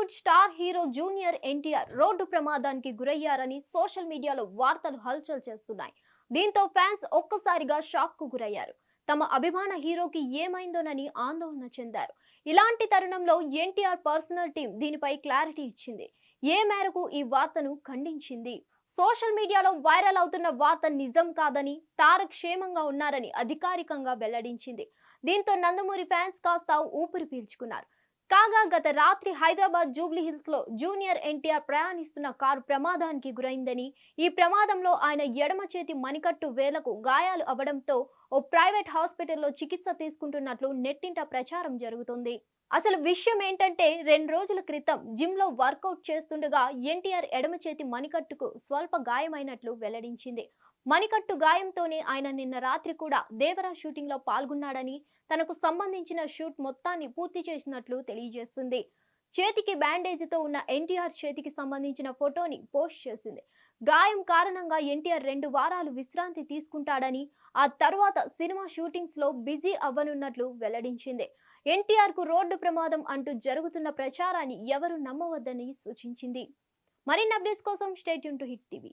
Bollywood star hero junior NTR road ప్రమాదానికి గురయ్యారని social మీడియాలో వార్తలు హల్చల్ చేస్తున్నాయి. దీంతో ఫ్యాన్స్ ఒక్కసారిగా షాక్కు గురయ్యారు. తమ అభిమాన హీరోకి ఏమైందోనని ఆందోళన చెందారు. ఇలాంటి తరుణంలో ఎన్టీఆర్ పర్సనల్ టీం దీనిపై క్లారిటీ ఇచ్చింది. ఏ మేరకు ఈ వార్తను ఖండించింది? సోషల్ మీడియాలో వైరల్ అవుతున్న వార్త నిజం కాదని తార క్షేమంగా ఉన్నారని అధికారికంగా వెల్లడించింది. దీంతో నందమూరి ఫ్యాన్స్ కాస్త ఊపిరి పీల్చుకున్నారు. కాగా గత రాత్రి హైదరాబాద్ జూబ్లీ హిల్స్లో జూనియర్ ఎన్టీఆర్ ప్రయాణిస్తున్న కారు ప్రమాదానికి గురైందని ఈ ప్రమాదంలో ఆయన ఎడమ చేతి మణికట్టు వేలకు గాయాలు అవ్వడంతో ఓ ప్రైవేట్ హాస్పిటల్లో చికిత్స తీసుకుంటున్నట్లు నెట్టింట ప్రచారం జరుగుతుంది. అసలు విషయం ఏంటంటే రెండు రోజుల క్రితం జిమ్లో వర్కౌట్ చేస్తుండగా ఎన్టీఆర్ ఎడమ చేతి మణికట్టుకు స్వల్ప గాయమైనట్లు వెల్లడించింది. మణికట్టు గాయంతోనే ఆయన నిన్న రాత్రి కూడా దేవరా షూటింగ్లో పాల్గొన్నాడని తనకు సంబంధించిన షూట్ మొత్తాన్ని పూర్తి చేసినట్లు తెలియజేస్తుంది చేతికి బ్యాండేజీతో ఉన్న ఎన్టీఆర్ చేతికి సంబంధించిన ఫోటోని పోస్ట్ చేసింది. గాయం కారణంగా ఎన్టీఆర్ రెండు వారాలు విశ్రాంతి తీసుకుంటాడని ఆ తర్వాత సినిమా షూటింగ్స్లో బిజీ అవ్వనున్నట్లు వెల్లడించింది. ఎన్టీఆర్కు రోడ్డు ప్రమాదం అంటూ జరుగుతున్న ప్రచారాన్ని ఎవరు నమ్మవద్దని సూచించింది. మరిన్ని అప్డేట్స్ కోసం state to Hit TV.